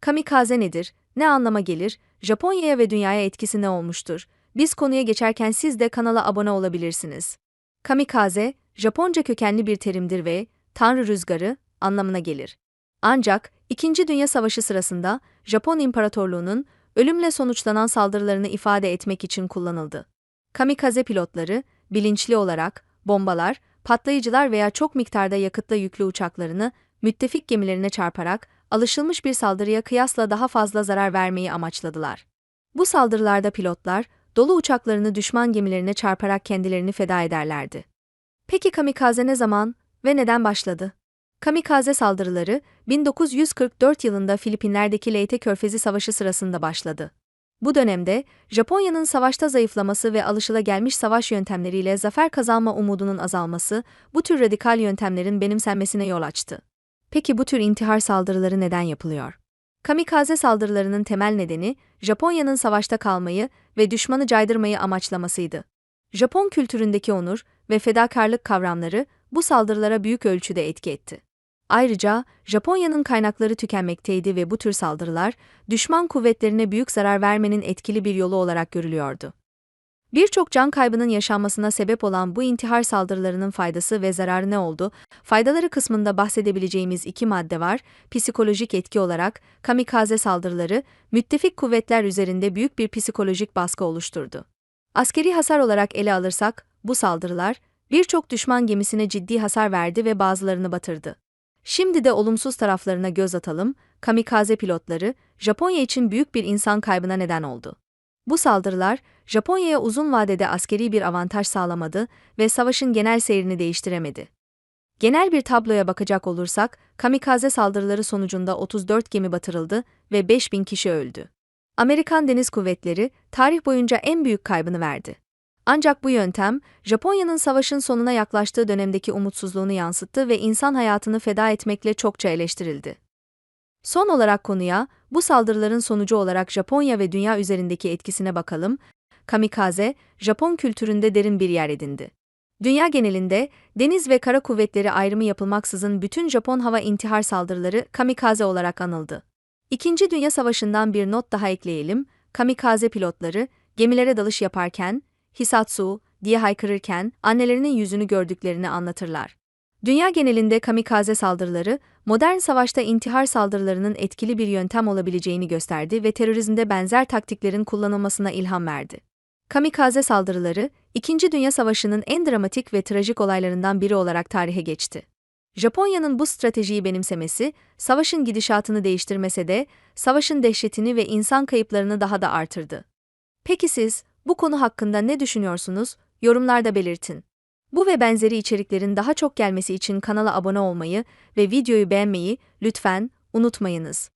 Kamikaze nedir? Ne anlama gelir? Japonya'ya ve dünyaya etkisi ne olmuştur? Biz konuya geçerken siz de kanala abone olabilirsiniz. Kamikaze, Japonca kökenli bir terimdir ve Tanrı rüzgarı anlamına gelir. Ancak İkinci Dünya Savaşı sırasında Japon İmparatorluğu'nun ölümle sonuçlanan saldırılarını ifade etmek için kullanıldı. Kamikaze pilotları bilinçli olarak bombalar, patlayıcılar veya çok miktarda yakıtla yüklü uçaklarını müttefik gemilerine çarparak alışılmış bir saldırıya kıyasla daha fazla zarar vermeyi amaçladılar. Bu saldırılarda pilotlar dolu uçaklarını düşman gemilerine çarparak kendilerini feda ederlerdi. Peki kamikaze ne zaman ve neden başladı? Kamikaze saldırıları 1944 yılında Filipinler'deki Leyte Körfezi Savaşı sırasında başladı. Bu dönemde Japonya'nın savaşta zayıflaması ve alışılagelmiş savaş yöntemleriyle zafer kazanma umudunun azalması bu tür radikal yöntemlerin benimsenmesine yol açtı. Peki bu tür intihar saldırıları neden yapılıyor? Kamikaze saldırılarının temel nedeni Japonya'nın savaşta kalmayı ve düşmanı caydırmayı amaçlamasıydı. Japon kültüründeki onur ve fedakarlık kavramları bu saldırılara büyük ölçüde etki etti. Ayrıca Japonya'nın kaynakları tükenmekteydi ve bu tür saldırılar düşman kuvvetlerine büyük zarar vermenin etkili bir yolu olarak görülüyordu. Birçok can kaybının yaşanmasına sebep olan bu intihar saldırılarının faydası ve zararı ne oldu? Faydaları kısmında bahsedebileceğimiz iki madde var. Psikolojik etki olarak kamikaze saldırıları müttefik kuvvetler üzerinde büyük bir psikolojik baskı oluşturdu. Askeri hasar olarak ele alırsak bu saldırılar birçok düşman gemisine ciddi hasar verdi ve bazılarını batırdı. Şimdi de olumsuz taraflarına göz atalım. Kamikaze pilotları Japonya için büyük bir insan kaybına neden oldu. Bu saldırılar Japonya'ya uzun vadede askeri bir avantaj sağlamadı ve savaşın genel seyrini değiştiremedi. Genel bir tabloya bakacak olursak, kamikaze saldırıları sonucunda 34 gemi batırıldı ve 5000 kişi öldü. Amerikan Deniz Kuvvetleri tarih boyunca en büyük kaybını verdi. Ancak bu yöntem, Japonya'nın savaşın sonuna yaklaştığı dönemdeki umutsuzluğunu yansıttı ve insan hayatını feda etmekle çokça eleştirildi. Son olarak konuya, bu saldırıların sonucu olarak Japonya ve dünya üzerindeki etkisine bakalım. Kamikaze, Japon kültüründe derin bir yer edindi. Dünya genelinde deniz ve kara kuvvetleri ayrımı yapılmaksızın bütün Japon hava intihar saldırıları kamikaze olarak anıldı. İkinci Dünya Savaşı'ndan bir not daha ekleyelim. Kamikaze pilotları gemilere dalış yaparken Hisatsu diye haykırırken annelerinin yüzünü gördüklerini anlatırlar. Dünya genelinde kamikaze saldırıları, modern savaşta intihar saldırılarının etkili bir yöntem olabileceğini gösterdi ve terörizmde benzer taktiklerin kullanılmasına ilham verdi. Kamikaze saldırıları, İkinci Dünya Savaşı'nın en dramatik ve trajik olaylarından biri olarak tarihe geçti. Japonya'nın bu stratejiyi benimsemesi, savaşın gidişatını değiştirmese de, savaşın dehşetini ve insan kayıplarını daha da artırdı. Peki siz, bu konu hakkında ne düşünüyorsunuz? Yorumlarda belirtin. Bu ve benzeri içeriklerin daha çok gelmesi için kanala abone olmayı ve videoyu beğenmeyi lütfen unutmayınız.